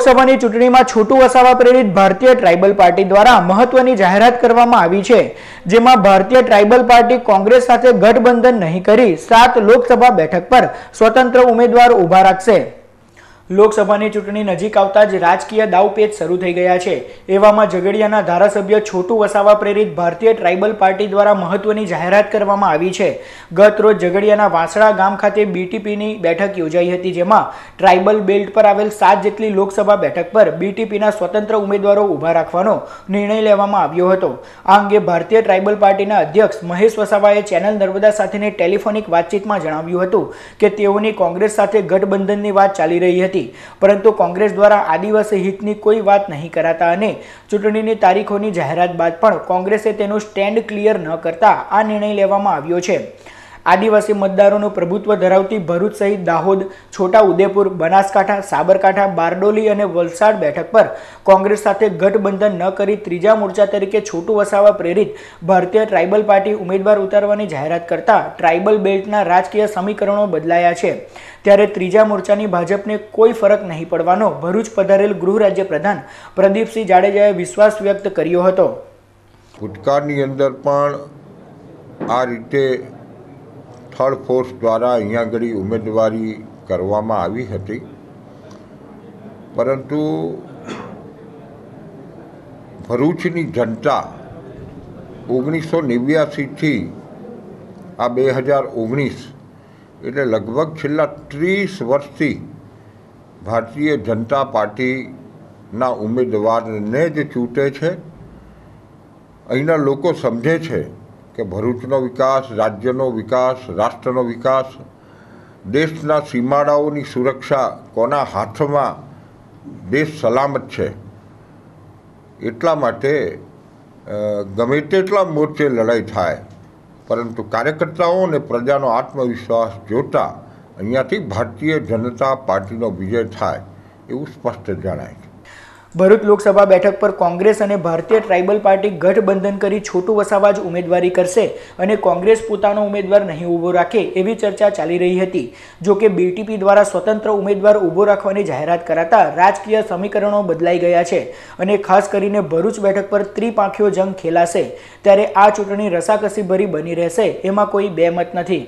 લોકસભાની ચૂંટણીમાં છોટું વસાવા પ્રેરિત ભારતીય ટ્રાઇબલ પાર્ટી દ્વારા મહત્વની જાહેરાત કરવામાં આવી છે, જેમાં ભારતીય ટ્રાઇબલ પાર્ટી કોંગ્રેસ સાથે ગઠબંધન નહીં કરી સાત લોકસભા બેઠક પર સ્વતંત્ર ઉમેદવાર ઊભા રાખશે. લોકસભાની ચૂંટણી નજીક આવતા જ રાજકીય દાવપેચ શરૂ થઈ ગયા છે. એવામાં ઝઘડિયાના ધારાસભ્ય છોટુ વસાવા પ્રેરિત ભારતીય ટ્રાઇબલ પાર્ટી દ્વારા મહત્વની જાહેરાત કરવામાં આવી છે. ગત રોજ ઝઘડિયાના વાંસળા ગામ ખાતે બીટીપીની બેઠક યોજાઈ હતી, જેમાં ટ્રાઇબલ બેલ્ટ પર આવેલ સાત જેટલી લોકસભા બેઠક પર બીટીપીના સ્વતંત્ર ઉમેદવારો ઊભા રાખવાનો નિર્ણય લેવામાં આવ્યો હતો. આ અંગે ભારતીય ટ્રાઇબલ પાર્ટીના અધ્યક્ષ મહેશ વસાવાએ ચેનલ નર્મદા સાથેની ટેલિફોનિક વાતચીતમાં જણાવ્યું હતું કે તેઓની કોંગ્રેસ સાથે ગઠબંધનની વાત ચાલી રહી હતી. પરંતુ કોંગ્રેસ દ્વારા આદિવાસી હિતની કોઈ વાત નહીં કરાતા અને ચૂંટણીની તારીખોની જાહેરાત બાદ પણ કોંગ્રેસે તેનું સ્ટેન્ડ ક્લિયર ન કરતા આ નિર્ણય લેવામાં આવ્યો છે. આદિવાસી મતદારોનું પ્રભુત્વ ધરાવતી ભરૂચ સહિત દાહોદ, છોટા ઉદેપુર, બનાસકાંઠા, સાબરકાંઠા, બારડોલી અને વલસાડ બેઠક પર કોંગ્રેસ સાથે ગઠબંધન ન કરી ત્રીજા મોરચા તરીકે છોટું વસાવા પ્રેરિત ભારતીય ટ્રાઇબલ પાર્ટી ઉમેદવાર ઉતારવાની જાહેરાત કરતા ટ્રાઇબલ બેલ્ટના રાજકીય સમીકરણો બદલાયા છે. ત્યારે ત્રીજા મોરચાની ભાજપને કોઈ ફરક નહીં પડવાનો ભરૂચ પધારેલ ગૃહ રાજ્ય પ્રધાન પ્રદીપસિંહ જાડેજાએ વિશ્વાસ વ્યક્ત કર્યો હતો. ભૂતકાળની અંદર પણ આ રીતે થર્ડ ફોર્સ દ્વારા અહીંયા આગળ ઉમેદવારી કરવામાં આવી હતી. પરંતુ ભરૂચની જનતા ઓગણીસો નેવ્યાસીથી આ બે હજાર ઓગણીસ એટલે લગભગ છેલ્લા ત્રીસ વર્ષથી ભારતીય જનતા પાર્ટીના ઉમેદવારને જ ચૂંટે છે. અહીંના લોકો સમજે છે કે ભરૂચનો વિકાસ, રાજ્યનો વિકાસ, રાષ્ટ્રનો વિકાસ, દેશના સીમાડાઓની સુરક્ષા કોના હાથમાં, દેશ સલામત છે, એટલા માટે ગમે તેટલા મોરચે લડાઈ થાય, પરંતુ કાર્યકર્તાઓ અને પ્રજાનો આત્મવિશ્વાસ જોતા અહીંયાથી ભારતીય જનતા પાર્ટીનો વિજય થાય એવું સ્પષ્ટ જણાય છે. ભરૂચ લોકસભા બેઠક પર કોંગ્રેસ અને ભારતીય ટ્રાઇબલ પાર્ટી ગઠબંધન કરી છોટું વસાવા જ ઉમેદવારી કરશે અને કોંગ્રેસ પોતાનો ઉમેદવાર નહીં ઊભો રાખે એવી ચર્ચા ચાલી રહી હતી. જો કે બીટીપી દ્વારા સ્વતંત્ર ઉમેદવાર ઊભો રાખવાની જાહેરાત કરાતા રાજકીય સમીકરણો બદલાઈ ગયા છે અને ખાસ કરીને ભરૂચ બેઠક પર ત્રિપાંખીયો જંગ ખેલાશે. ત્યારે આ ચૂંટણી રસાકસી ભરી બની રહેશે, એમાં કોઈ બે મત નથી.